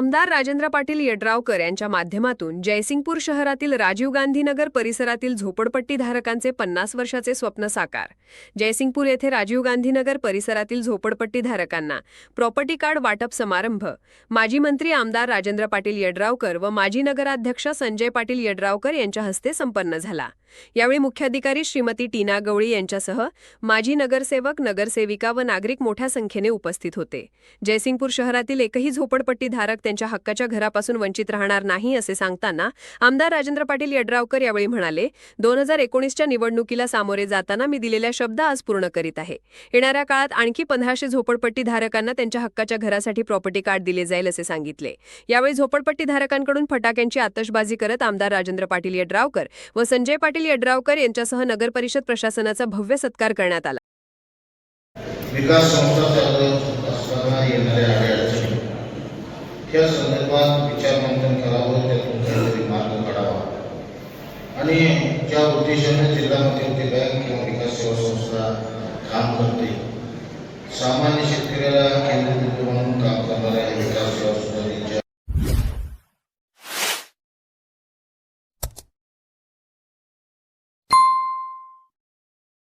आमदार राजेंद्र पाटील यड्रावकर यांच्या माध्यमातून जयसिंगपूर शहरातील राजीव गांधीनगर परिसरातील झोपडपट्टीधारकांचे पन्नास वर्षाचे स्वप्न साकार. जयसिंगपूर येथे राजीव गांधीनगर परिसरातील झोपडपट्टीधारकांना प्रॉपर्टी कार्ड वाटप समारंभ. माजी मंत्री आमदार राजेंद्र पाटील यड्रावकर व माजी नगराध्यक्ष संजय पाटील यड्रावकर यांच्या हस्ते संपन्न झाला. यावेळी मुख्याधिकारी श्रीमती टीना गवळी यांच्यासह माजी नगरसेवक नगरसेविका व नागरिक मोठ्या संख्येने उपस्थित होते. जयसिंगपूर शहरातील एकही झोपडपट्टीधारक त्यांच्या हक्काच्या घरापासून वंचित राहणार नाही असे सांगताना आमदार राजेंद्र पाटील यड्रावकर यावेळी म्हणाले दोन हजार एकोणीसच्या निवडणुकीला सामोरे जाताना मी दिलेल्या शब्द आज पूर्ण करीत आहे. येणाऱ्या काळात आणखी पंधराशे झोपडपट्टीधारकांना त्यांच्या हक्काच्या घरासाठी प्रॉपर्टी कार्ड दिले जाईल असे सांगितले. यावेळी झोपडपट्टीधारकांकडून फटाक्यांची आतषबाजी करत आमदार राजेंद्र पाटील यड्रावकर व संजय पाटील पाटील यड्रावकर यांच्यासह नगर परिषद प्रशासनाचा भव्य सत्कार करण्यात आला. विकास संस्था येणाऱ्या अडचणी त्या संदर्भात विचारमंथन करावं त्यातून काहीतरी मार्ग काढावा. आणि ज्या उद्देशाने जिल्हा मध्यवर्ती बँक किंवा विकास सेवा संस्था काम करते सामान्य शेतकऱ्याला केंद्रबिंदू म्हणून काम करणाऱ्या विकास सेवा